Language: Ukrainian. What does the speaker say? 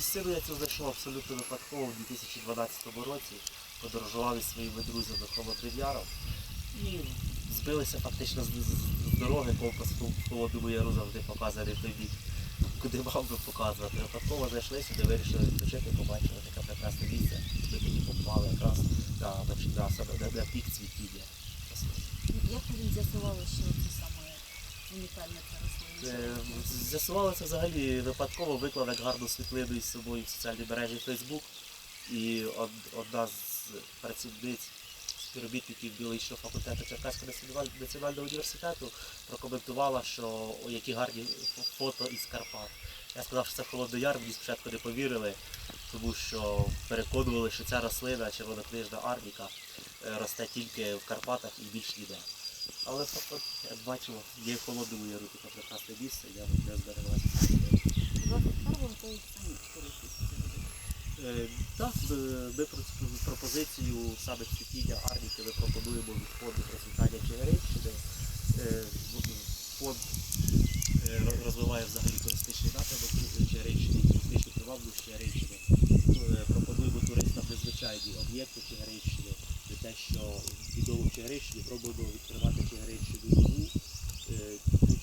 Місцину я цю знайшов абсолютно випадково в 2012 році. Подорожував із своїми друзями Холодним Яром і збилися фактично з, дороги, компас Холодному Яру завжди показує той бік, куди мав би показувати. Випадково зайшли сюди, вирішили відпочити, побачили таке прекрасне місце. Ми тоді попали якраз на, на, на, пік цвітіння. Як ви з'ясували, що це саме унікальне рослина? Е, З'ясувалося взагалі випадково виклав гарну світлину із собою в соціальній мережі Facebook. І одна з працівниць співробітників біологічного факультету Черкаського національного університету прокоментувала, що о, які гарні фото із Карпат. Я сказав, що це Холодний Яр, мені спочатку не повірили, тому що переконували, що ця рослина, червонокнижна арніка, е, росте тільки в Карпатах і більш ніде. Але факт, як бачимо, є холодному яру таке прекрасне місце, я не збереглася. Так, ми пропозицію саме цвітіння арніки ми пропонуємо від фонду процвітання Чигиринщини. Е, Фонд е, розвиває взагалі туристичний напрямок Чигиринщини, туристичну привабливість Чигиринщини. Е, Пропонуємо туристам незвичайні об'єкти Чигиринщини, те, що відомо в Чигиринщині, пробуємо відкривати Чигиринщину нову, е, ту